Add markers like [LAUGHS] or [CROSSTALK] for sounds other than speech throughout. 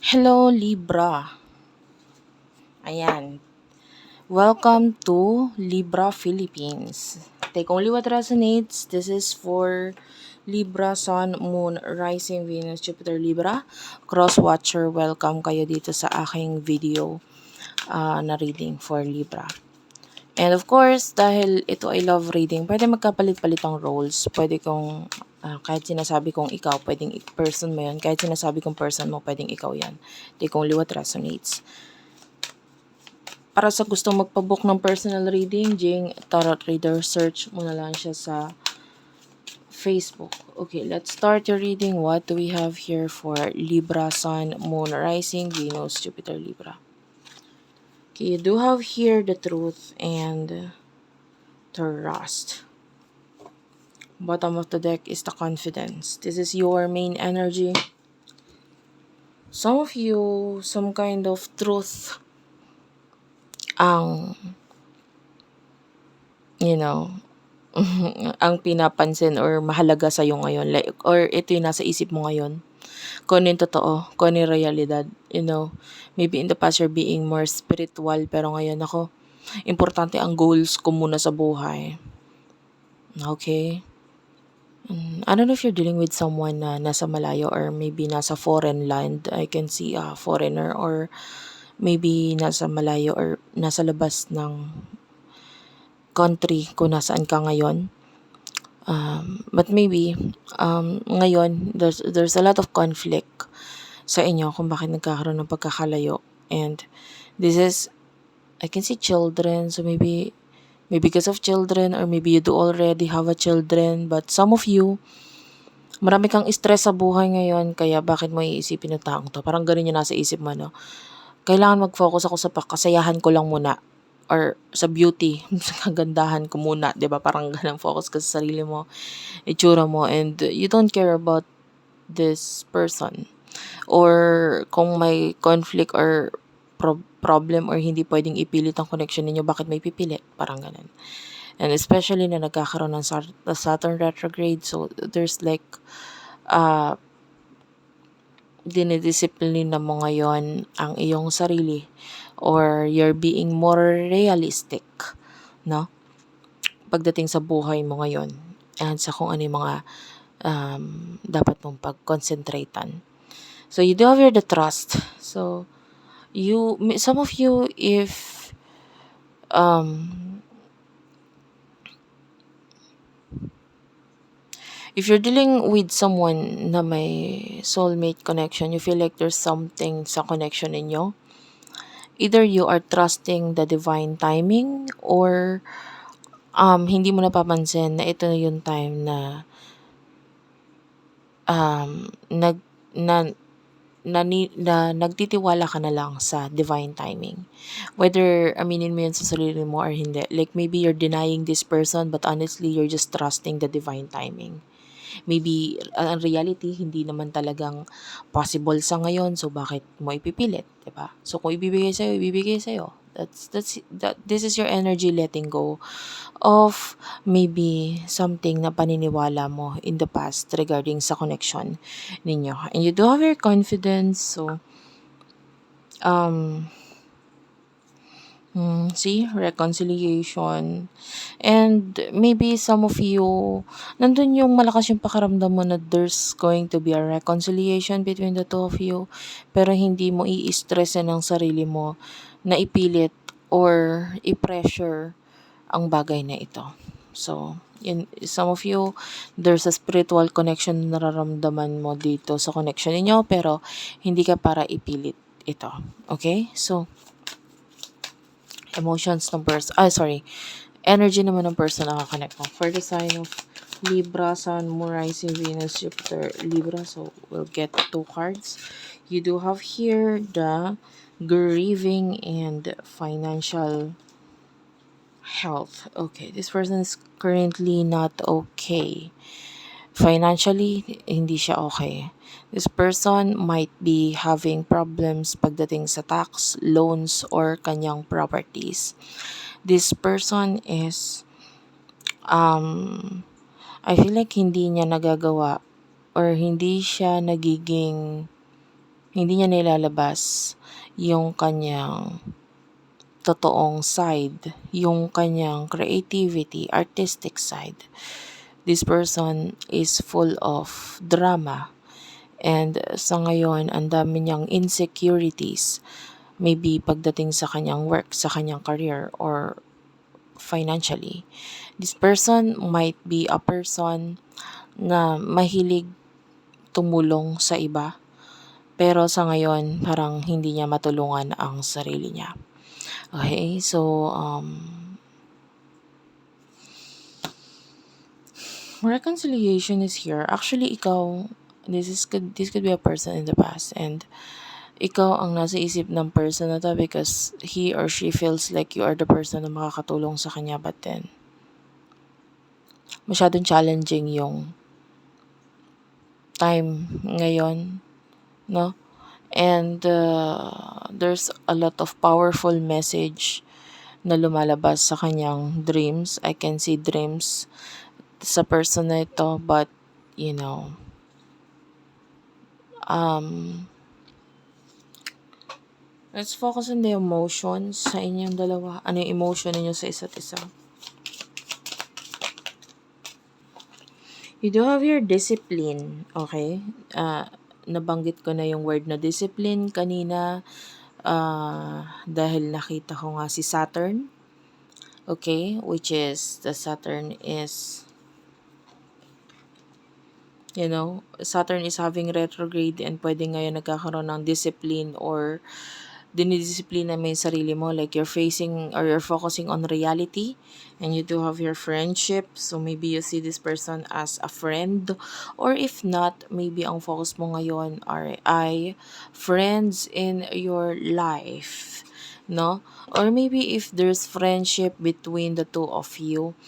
Hello Libra. Ayan. Welcome to Libra Philippines. Take only what resonates. This is for Libra, Sun, Moon, Rising, Venus, Jupiter, Libra. Cross Watcher, welcome kayo dito sa aking video ah, na reading for Libra. And of course, dahil ito ay love reading, pwede magkapalit-palit ang roles. Pwede kong, ah, kahit sinasabi kong ikaw, pwedeng person mo yan. Kahit sinasabi kong person mo, pwedeng ikaw yan. Take only what resonates. Para sa gustong magpabook ng personal reading, Jing Tarot Reader, search mo na lang siya sa Facebook. Okay, let's start your reading. What do we have here for Libra, Sun, Moon, Rising, Venus, Jupiter, Libra? Okay, you do have here the truth and trust. Bottom of the deck is the confidence. This is your main energy. Some of you, some kind of truth ang, you know, [LAUGHS] ang pinapansin or mahalaga sa iyo ngayon. Like, or ito yung nasa isip mo ngayon. Kung ano yung totoo, kung ano yung realidad. You know, maybe in the past you're being more spiritual, pero ngayon ako, importante ang goals ko muna sa buhay. Okay? Mm, I don't know if you're dealing with someone na nasa malayo or maybe nasa foreign land. I can see a foreigner or maybe nasa malayo or nasa labas ng country kung nasaan ka ngayon. Um, but maybe um, ngayon there's there's a lot of conflict sa inyo kung bakit nagkakaroon ng pagkakalayo. And this is I can see children so maybe maybe because of children or maybe you do already have a children but some of you marami kang stress sa buhay ngayon kaya bakit mo iisipin ng taong to? Parang ganun yung nasa isip mo no? Kailangan mag-focus ako sa kasayahan ko lang muna or sa beauty, [LAUGHS] sa kagandahan ko muna, 'di ba? Parang ganun focus ka sa sarili mo, itsura mo and you don't care about this person. Or kung may conflict or pro- problem or hindi pwedeng ipilit ang connection ninyo, bakit may pipilit? Parang ganun. And especially na nagkakaroon ng Sat- Saturn retrograde, so there's like uh, dinidisiplina mo ngayon ang iyong sarili or you're being more realistic, no? Pagdating sa buhay mo ngayon and sa kung ano yung mga um, dapat mong pag-concentratean. So you do have the trust. So you some of you if um if you're dealing with someone na may soulmate connection, you feel like there's something sa connection ninyo. Either you are trusting the divine timing or um, hindi mo napapansin na ito na yung time na um, nag, na, na, na, nagtitiwala ka na lang sa divine timing. Whether aminin mo yun sa sarili mo or hindi. Like maybe you're denying this person but honestly you're just trusting the divine timing. Maybe ang reality hindi naman talagang possible sa ngayon so bakit mo ipipilit, 'di ba? So kung ibibigay sa ibibigay sa That's that's that this is your energy letting go of maybe something na paniniwala mo in the past regarding sa connection ninyo. And you do have your confidence so um Hmm, see, reconciliation. And maybe some of you, nandun yung malakas yung pakaramdam mo na there's going to be a reconciliation between the two of you, pero hindi mo i-stressin ang sarili mo na ipilit or i-pressure ang bagay na ito. So, yun, some of you, there's a spiritual connection na nararamdaman mo dito sa connection ninyo, pero hindi ka para ipilit ito. Okay? So, emotions ng person, ah, sorry, energy naman ng person nakakonnect mo. For the sign of Libra, Sun, Moon, Rising, Venus, Jupiter, Libra. So, we'll get two cards. You do have here the grieving and financial health. Okay, this person is currently not okay. Financially, hindi siya okay. This person might be having problems pagdating sa tax, loans, or kanyang properties. This person is, um, I feel like hindi niya nagagawa or hindi siya nagiging hindi niya nilalabas yung kanyang totoong side, yung kanyang creativity, artistic side. This person is full of drama. And sa ngayon, ang dami niyang insecurities. Maybe pagdating sa kanyang work, sa kanyang career, or financially. This person might be a person na mahilig tumulong sa iba. Pero sa ngayon, parang hindi niya matulungan ang sarili niya. Okay, so um, reconciliation is here. Actually, ikaw, this is could this could be a person in the past and ikaw ang nasa isip ng person na to because he or she feels like you are the person na makakatulong sa kanya but then masyadong challenging yung time ngayon, no? And uh, there's a lot of powerful message na lumalabas sa kanyang dreams. I can see dreams sa person na ito but you know um let's focus on the emotions sa inyong dalawa. Ano yung emotion ninyo sa isa't isa? You do have your discipline, okay? Uh, nabanggit ko na yung word na discipline kanina uh, dahil nakita ko nga si Saturn. Okay, which is the Saturn is you know, Saturn is having retrograde and pwede ngayon nagkakaroon ng discipline or dinidisiplina mo yung sarili mo. Like you're facing or you're focusing on reality and you do have your friendship. So maybe you see this person as a friend. Or if not maybe ang focus mo ngayon are ay friends in your life no? Or maybe if there's friendship between the two of you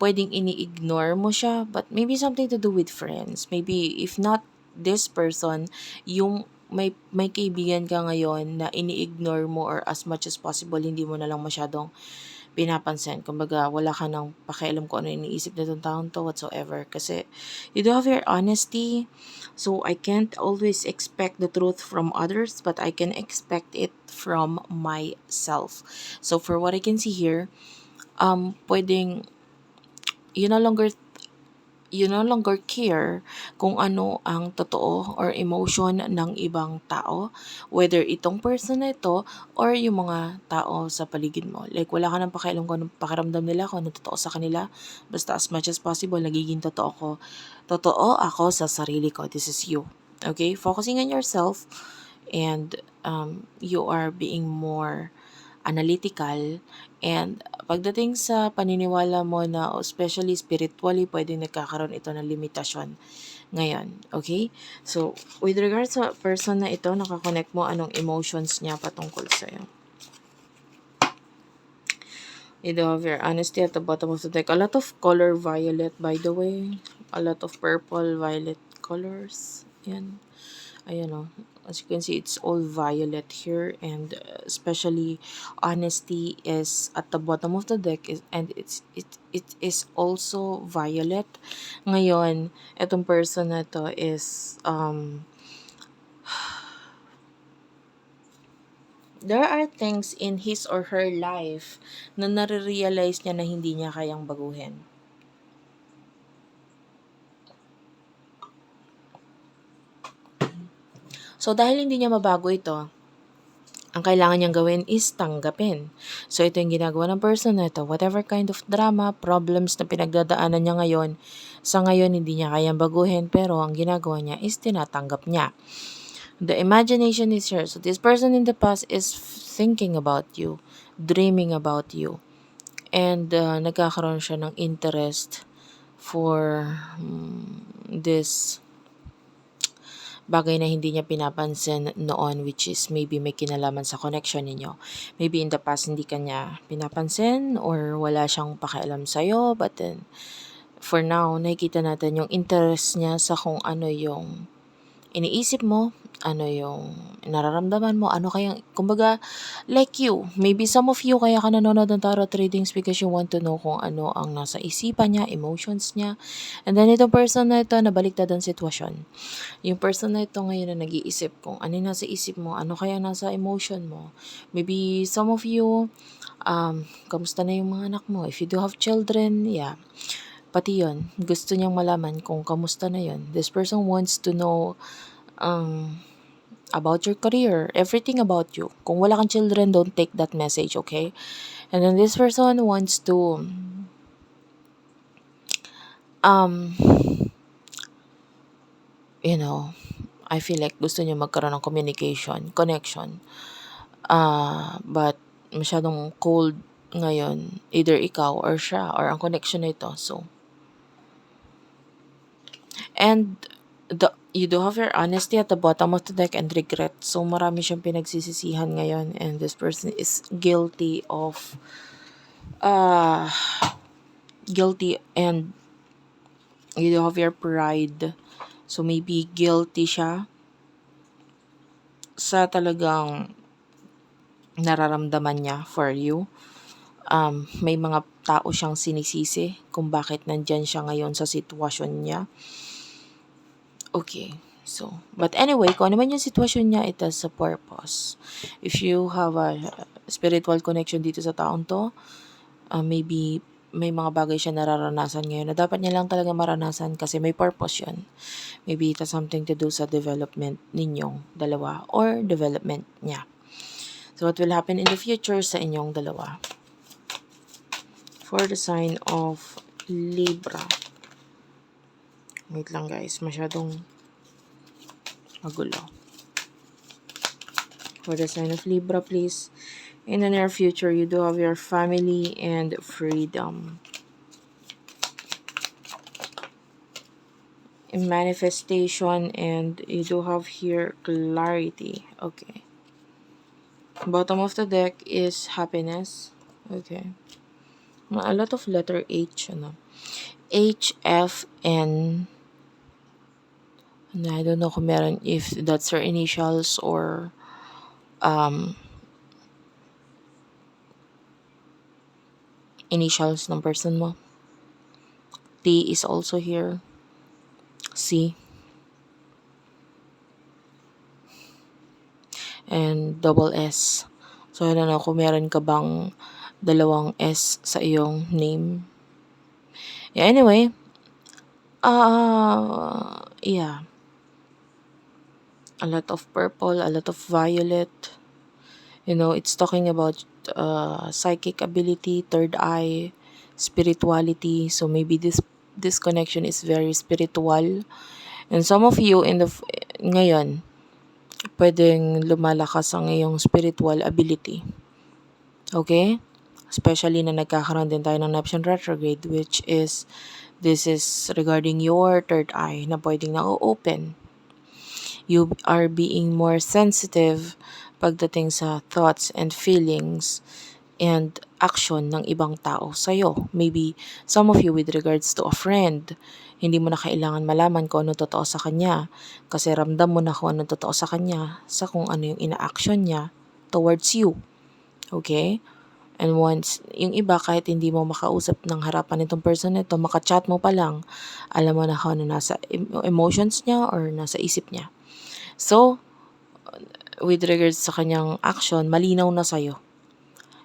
pwedeng ini-ignore mo siya but maybe something to do with friends maybe if not this person yung may may kaibigan ka ngayon na ini-ignore mo or as much as possible hindi mo na lang masyadong pinapansin. Kumbaga, wala ka nang pakialam kung ano iniisip nitong taong to whatsoever. Kasi, you do have your honesty. So, I can't always expect the truth from others, but I can expect it from myself. So, for what I can see here, um, pwedeng, you no longer you no longer care kung ano ang totoo or emotion ng ibang tao, whether itong person na ito or yung mga tao sa paligid mo. Like, wala ka nang pakialam kung anong pakiramdam nila, kung ano totoo sa kanila. Basta as much as possible, nagiging totoo ko. Totoo ako sa sarili ko. This is you. Okay? Focusing on yourself and um, you are being more analytical and pagdating sa paniniwala mo na especially spiritually pwedeng nagkakaroon ito ng limitasyon ngayon. Okay? So, with regards sa person na ito, nakakonect mo anong emotions niya patungkol sa'yo. You do have your honesty at the bottom of the deck. A lot of color violet, by the way. A lot of purple, violet colors. Yan. Ayan o. As you can see it's all violet here and uh, especially honesty is at the bottom of the deck is, and it's it it is also violet ngayon etong person na to is um there are things in his or her life na nare-realize niya na hindi niya kayang baguhin So, dahil hindi niya mabago ito, ang kailangan niyang gawin is tanggapin. So, ito yung ginagawa ng person na ito. Whatever kind of drama, problems na pinagdadaanan niya ngayon, sa ngayon hindi niya kayang baguhin, pero ang ginagawa niya is tinatanggap niya. The imagination is here. So, this person in the past is thinking about you, dreaming about you. And uh, nagkakaroon siya ng interest for um, this bagay na hindi niya pinapansin noon which is maybe may kinalaman sa connection ninyo. Maybe in the past hindi kanya pinapansin or wala siyang pakialam sa'yo but then for now nakikita natin yung interest niya sa kung ano yung iniisip mo ano yung nararamdaman mo, ano kayang, kumbaga, like you, maybe some of you kaya ka nanonood ng tarot readings because you want to know kung ano ang nasa isipan niya, emotions niya. And then itong person na ito, nabaliktad ang sitwasyon. Yung person na ito ngayon na nag-iisip kung ano yung nasa isip mo, ano kaya nasa emotion mo. Maybe some of you, um, kamusta na yung mga anak mo? If you do have children, yeah. Pati yon gusto niyang malaman kung kamusta na yon This person wants to know um, about your career, everything about you. Kung wala kang children, don't take that message, okay? And then this person wants to um you know, I feel like gusto niya magkaroon ng communication, connection. Ah, but masyadong cold ngayon, either ikaw or siya or ang connection na ito. So, and the you do have your honesty at the bottom of the deck and regret. So, marami siyang pinagsisisihan ngayon and this person is guilty of uh, guilty and you do have your pride. So, maybe guilty siya sa talagang nararamdaman niya for you. Um, may mga tao siyang sinisisi kung bakit nandyan siya ngayon sa sitwasyon niya. Okay. So, but anyway, kung ano man yung sitwasyon niya, it has a purpose. If you have a spiritual connection dito sa taong to, uh, maybe may mga bagay siya nararanasan ngayon na dapat niya lang talaga maranasan kasi may purpose yun. Maybe it has something to do sa development ninyong dalawa or development niya. So, what will happen in the future sa inyong dalawa? For the sign of Libra. Wait lang guys, masyadong magulo. For the sign of Libra, please. In the near future, you do have your family and freedom. In manifestation and you do have here clarity. Okay. Bottom of the deck is happiness. Okay. A lot of letter H, ano. H, F, N, and I don't know kung meron if that's her initials or um, initials ng person mo. T is also here. C. And double S. So, I don't know kung meron ka bang dalawang S sa iyong name. Yeah, anyway. Uh, yeah. A lot of purple, a lot of violet. You know, it's talking about uh, psychic ability, third eye, spirituality. So maybe this this connection is very spiritual. And some of you in the ngayon, pwedeng lumalakas ang iyong spiritual ability. Okay? Especially na nagkakaroon din tayo ng Neptune retrograde which is this is regarding your third eye na pwedeng na-open. You are being more sensitive pagdating sa thoughts and feelings and action ng ibang tao sa'yo. Maybe some of you with regards to a friend, hindi mo na kailangan malaman kung ano totoo sa kanya kasi ramdam mo na kung ano totoo sa kanya sa kung ano yung ina-action niya towards you. Okay? And once, yung iba kahit hindi mo makausap ng harapan nitong person nito, makachat mo pa lang, alam mo na kung ano nasa emotions niya or nasa isip niya. So, with regards sa kanyang action, malinaw na sa'yo.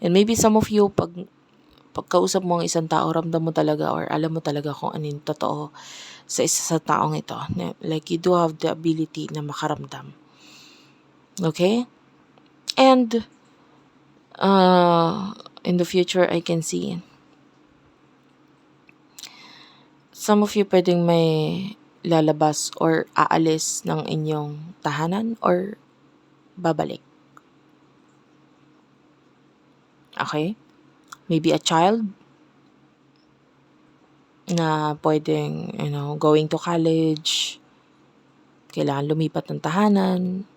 And maybe some of you, pag pagkausap mo ang isang tao, ramdam mo talaga or alam mo talaga kung ano yung totoo sa isa sa taong ito. Like, you do have the ability na makaramdam. Okay? And, uh, in the future, I can see some of you pwedeng may lalabas or aalis ng inyong tahanan or babalik. Okay? Maybe a child na pwedeng, you know, going to college, kailangan lumipat ng tahanan,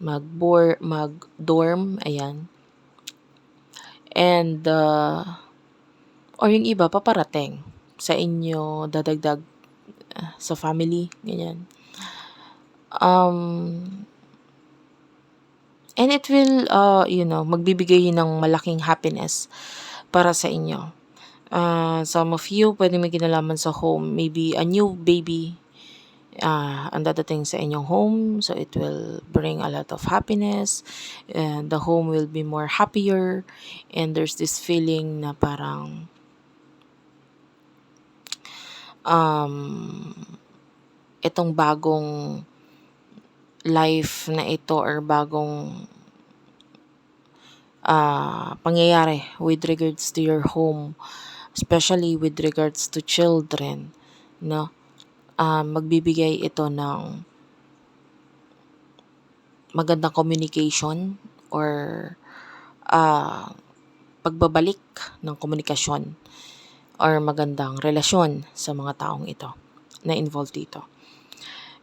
mag-bor, mag-dorm, ayan. And, uh, or yung iba, paparating sa inyo, dadagdag sa family, ganyan. Um, and it will, uh, you know, magbibigay ng malaking happiness para sa inyo. Uh, some of you, pwede may kinalaman sa home. Maybe a new baby uh, ang dadating sa inyong home. So, it will bring a lot of happiness. And the home will be more happier. And there's this feeling na parang um, itong bagong life na ito or bagong uh, pangyayari with regards to your home, especially with regards to children, no? Uh, magbibigay ito ng magandang communication or uh, pagbabalik ng komunikasyon or magandang relasyon sa mga taong ito na involved dito.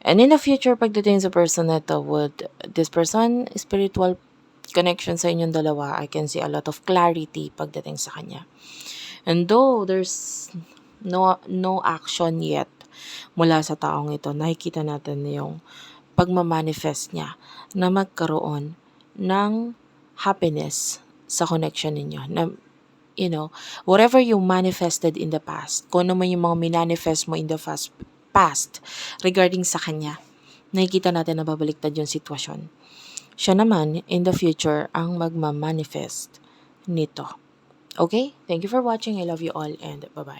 And in the future, pagdating sa person na to, would this person, spiritual connection sa inyong dalawa, I can see a lot of clarity pagdating sa kanya. And though there's no no action yet mula sa taong ito, nakikita natin yung pagmamanifest niya na magkaroon ng happiness sa connection ninyo. Na, you know, whatever you manifested in the past, kung ano man yung mga minanifest mo in the past, past regarding sa kanya, nakikita natin na babaliktad yung sitwasyon. Siya naman, in the future, ang magmamanifest nito. Okay? Thank you for watching. I love you all and bye-bye.